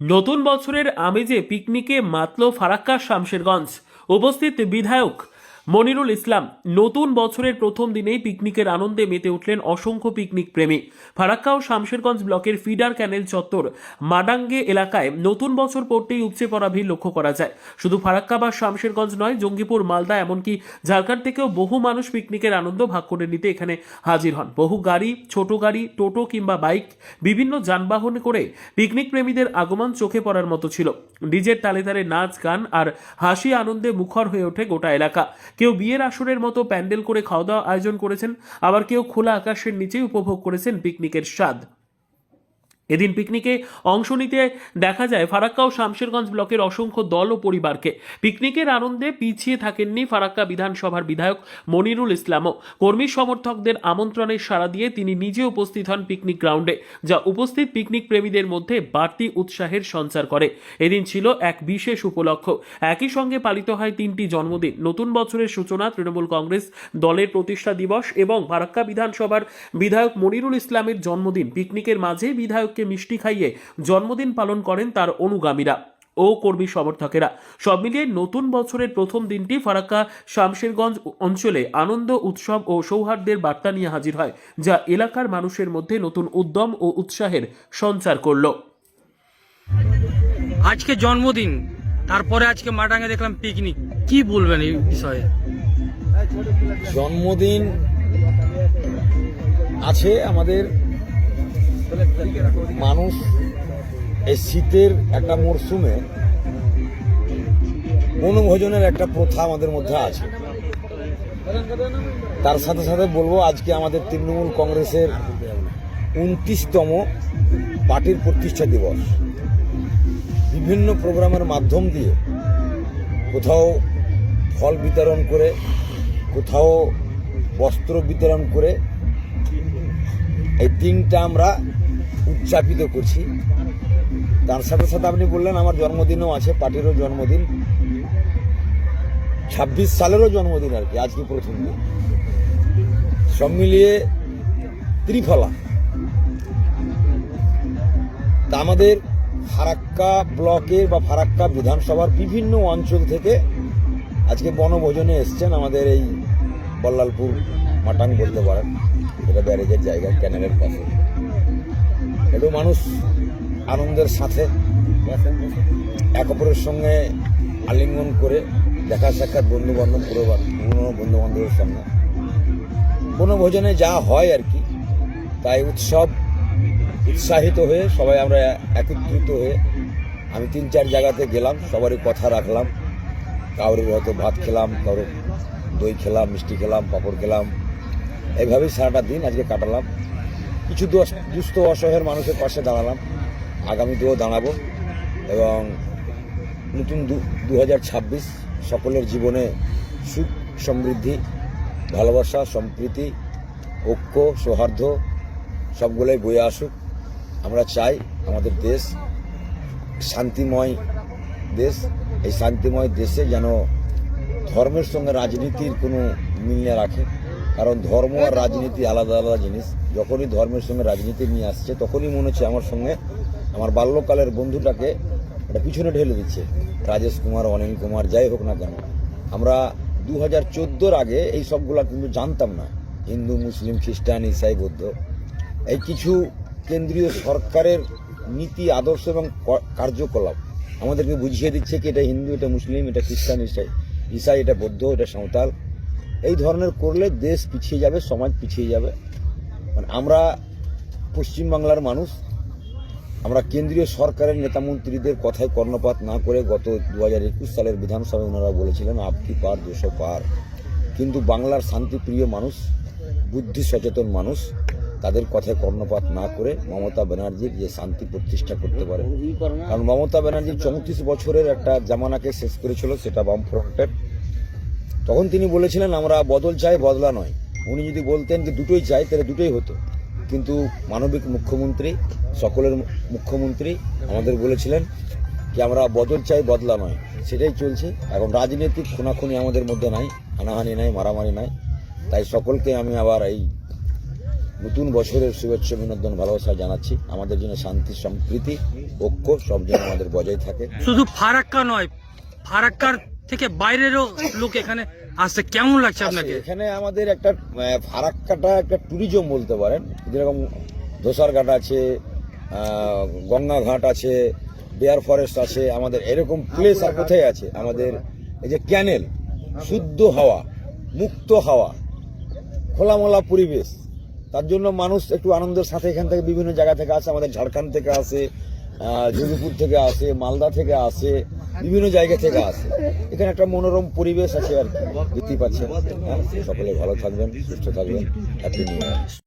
নতুন বছরের আমেজে পিকনিকে মাতল ফারাক্কা শামশেরগঞ্জ। উপস্থিত বিধায়ক মনিরুল ইসলাম, নতুন বছরের প্রথম দিনেই পিকনিকের আনন্দে মেতে উঠলেন অসংখ্য পিকনিক প্রেমী। ফারাক্কা ও শামশেরগঞ্জ ব্লকের ফিডার ক্যানেল চত্বর, মাডাঙ্গে এলাকায় নতুন বছর পড়তেই উপচে পড়া ভিড় লক্ষ্য করা যায়। শুধু ফারাক্কা বা শামশেরগঞ্জ নয়, জঙ্গিপুর, মালদা এমনকি ঝাড়খণ্ড থেকেও বহু মানুষ পিকনিকের আনন্দ ভাগ করে নিতে এখানে হাজির হন। বহু গাড়ি, ছোট গাড়ি, টোটো কিংবা বাইক, বিভিন্ন যানবাহন করে পিকনিক প্রেমীদের আগমন চোখে পড়ার মতো ছিল। ডিজের তালে তালে নাচ, গান আর হাসি আনন্দে মুখর হয়ে ওঠে গোটা এলাকা। কেউ বিয়ের আসরের মতো প্যান্ডেল করে খাওয়া দাওয়া আয়োজন করেছেন, আবার কেউ খোলা আকাশের নিচেই উপভোগ করেছেন পিকনিকের স্বাদ। এদিন পিকনিকে অংশ নিতে দেখা যায় ফারাক্কা ও শামশেরগঞ্জ ব্লকের অসংখ্য দল ও পরিবারকে। পিকনিকের আনন্দে পিছিয়ে থাকেননি ফারাক্কা বিধানসভার বিধায়ক মনিরুল ইসলামও। কর্মী সমর্থকদের আমন্ত্রণের সাড়া দিয়ে তিনি নিজে উপস্থিত হন পিকনিক গ্রাউন্ডে, যা উপস্থিত পিকনিক প্রেমীদের মধ্যে বাড়তি উৎসাহের সঞ্চার করে। এদিন ছিল এক বিশেষ উপলক্ষ। একই সঙ্গে পালিত হয় তিনটি জন্মদিন। নতুন বছরের সূচনা তৃণমূল কংগ্রেস দলের প্রতিষ্ঠা দিবস এবং ফারাক্কা বিধানসভার বিধায়ক মনিরুল ইসলামের জন্মদিন। পিকনিকের মাঝে বিধায়ককে মিষ্টি খাইয়ে জন্মদিন পালন করেন তার অনুগামীরা ও কর্মী সমর্থকেরা। সব মিলিয়ে নতুন বছরের প্রথম দিনটি ফারাক্কা শামশেরগঞ্জ অঞ্চলে আনন্দ উৎসব ও সৌহার্দ্যের বার্তা নিয়ে হাজির হয় যা এলাকার মানুষের মধ্যে নতুন উদ্যম ও উৎসাহের সঞ্চার করল। আজকে জন্মদিন তারপরে আজকে মাটাঙ্গে দেখলাম পিকনিক কি বলবেন এই বিষয়ে? জন্মদিন আছে আমাদের মানুষ এই শীতের একটা মরশুমে বনভোজনের একটা প্রথা আমাদের মধ্যে আছে। তার সাথে সাথে বলব, আজকে আমাদের তৃণমূল কংগ্রেসের উনত্রিশতম পার্টির প্রতিষ্ঠা দিবস। বিভিন্ন প্রোগ্রামের মাধ্যম দিয়ে কোথাও ফল বিতরণ করে, কোথাও বস্ত্র বিতরণ করে, এই দিনটা আমরা উদযাপিত করছি। তার সাথে সাথে আপনি বললেন, আমার জন্মদিনও আছে, পার্টিরও জন্মদিন। ছাব্বিশ সালেরও জন্মদিন আর কি, আজকে প্রথম দিন। সব মিলিয়ে ত্রিফলা। তা আমাদের ফারাক্কা ব্লকের বা ফারাক্কা বিধানসভার বিভিন্ন অঞ্চল থেকে আজকে বনভোজনে এসছেন আমাদের এই বল্লালপুর মাটাং বলতে পারেন এটা ব্যারেজের জায়গা, ক্যানেলের পাশে। এটাও মানুষ আনন্দের সাথে এক অপরের সঙ্গে আলিঙ্গন করে দেখা সাক্ষাৎ বন্ধু বান্ধব পুরনো বন্ধু বান্ধবের সঙ্গে বনভোজনে যা হয় আর কি, তাই উৎসব উৎসাহিত হয়ে সবাই আমরা একত্রিত হয়ে আমি তিন চার জায়গাতে গেলাম, সবারই কথা রাখলাম। কারোর হয়তো ভাত খেলাম কারোর দই খেলাম, মিষ্টি খেলাম, পাঁপড় খেলাম। এইভাবেই সারাটা দিন আজকে কাটালাম। কিছু দুস্থ, অসহায়ের মানুষের পাশে দাঁড়ালাম। আগামীতেও দাঁড়াবো এবং নতুন দু হাজার ছাব্বিশ সকলের জীবনে সুখ, সমৃদ্ধি, ভালোবাসা, সম্প্রীতি, ঐক্য, সৌহার্দ্য সবগুলোই বয়ে আসুক। আমরা চাই আমাদের দেশ শান্তিময় দেশ। এই শান্তিময় দেশে যেন ধর্মের সঙ্গে রাজনীতির কোনো মিল রাখে। কারণ ধর্ম আর রাজনীতি আলাদা আলাদা জিনিস। যখনই ধর্মের সঙ্গে রাজনীতি নিয়ে আসছে, তখনই মনে হচ্ছে আমার সঙ্গে আমার বাল্যকালের বন্ধুটাকে এটা পিছনে ঢেলে দিচ্ছে। রাজেশ কুমার, অনিল কুমার, যাই হোক না কেন। আমরা দু হাজার চোদ্দোর আগে এই সবগুলা কিন্তু জানতাম না। হিন্দু, মুসলিম, খ্রিস্টান, ইসাই, বৌদ্ধ। এই কিছু কেন্দ্রীয় সরকারের নীতি, আদর্শ এবং কার্যকলাপ আমাদেরকে বুঝিয়ে দিচ্ছে কি এটা হিন্দু, এটা মুসলিম, এটা খ্রিস্টান, ইসাই। ইসাই, এটা বৌদ্ধ, এটা সাঁওতাল। এই ধরনের করলে দেশ পিছিয়ে যাবে, সমাজ পিছিয়ে যাবে। মানে আমরা পশ্চিমবাংলার মানুষ, আমরা কেন্দ্রীয় সরকারের নেতামন্ত্রীদের কথায় কর্ণপাত না করে গত দু হাজার একুশ সালের বিধানসভায় ওনারা বলেছিলেন আপকি পার দুশো পার। কিন্তু বাংলার শান্তিপ্রিয় মানুষ, বুদ্ধি সচেতন মানুষ, তাদের কথায় কর্ণপাত না করে মমতা ব্যানার্জির যে শান্তি প্রতিষ্ঠা করতে পারে। কারণ মমতা ব্যানার্জি চৌত্রিশ বছরের একটা জামানাকে শেষ করেছিল, সেটা বামফ্রন্টের। তখন তিনি বলেছিলেন, আমরা বদল চাই, বদলা নয়। উনি যদি বলতেন যে দুটোই চাই, তাহলে দুটোই হতো। কিন্তু মানবিক মুখ্যমন্ত্রী, সকলের মুখ্যমন্ত্রী আমাদের বলেছিলেন যে, আমরা বদল চাই, বদলা নয়। সেটাই চলছে। এখন রাজনৈতিক খুনাখুনি আমাদের মধ্যে নাই, হানাহানি নাই, মারামারি নাই। তাই সকলকে আমি আবার এই নতুন বছরের শুভেচ্ছা বিনোদন ভালোবাসা জানাচ্ছি। আমাদের জন্য শান্তি, সম্প্রীতি, ঐক্য সব যেন আমাদের বজায় থাকে। শুধু ফারাক্কা নয়, ফারাক্কার থেকে বাইরেরও লোক এখানে আসছে। কেমন লাগছে আপনাকে? এখানে আমাদের একটা ফারাক্কাটা একটা ট্যুরিজম বলতে পারেন। যেরকম ধোসারঘাট আছে আহ, গঙ্গাঘাট আছে বেয়ার ফরেস্ট আছে আমাদের এরকম প্লেস আর কোথায় আছে? আমাদের এই যে ক্যানেল শুদ্ধ হাওয়া মুক্ত হাওয়া খোলামোলা পরিবেশ। তার জন্য মানুষ একটু আনন্দের সাথে এখান থেকে বিভিন্ন জায়গা থেকে আসে আমাদের ঝাড়খণ্ড থেকে আসে যোগীপুর থেকে আসে মালদা থেকে আসে। বিভিন্ন জায়গা থেকে আসে। এখানে একটা মনোরম পরিবেশ আছে আর কি। দেখতেই পাচ্ছেন। হ্যাঁ সকলে ভালো থাকবেন, সুস্থ থাকবেন হ্যাপি নিউ ইয়ার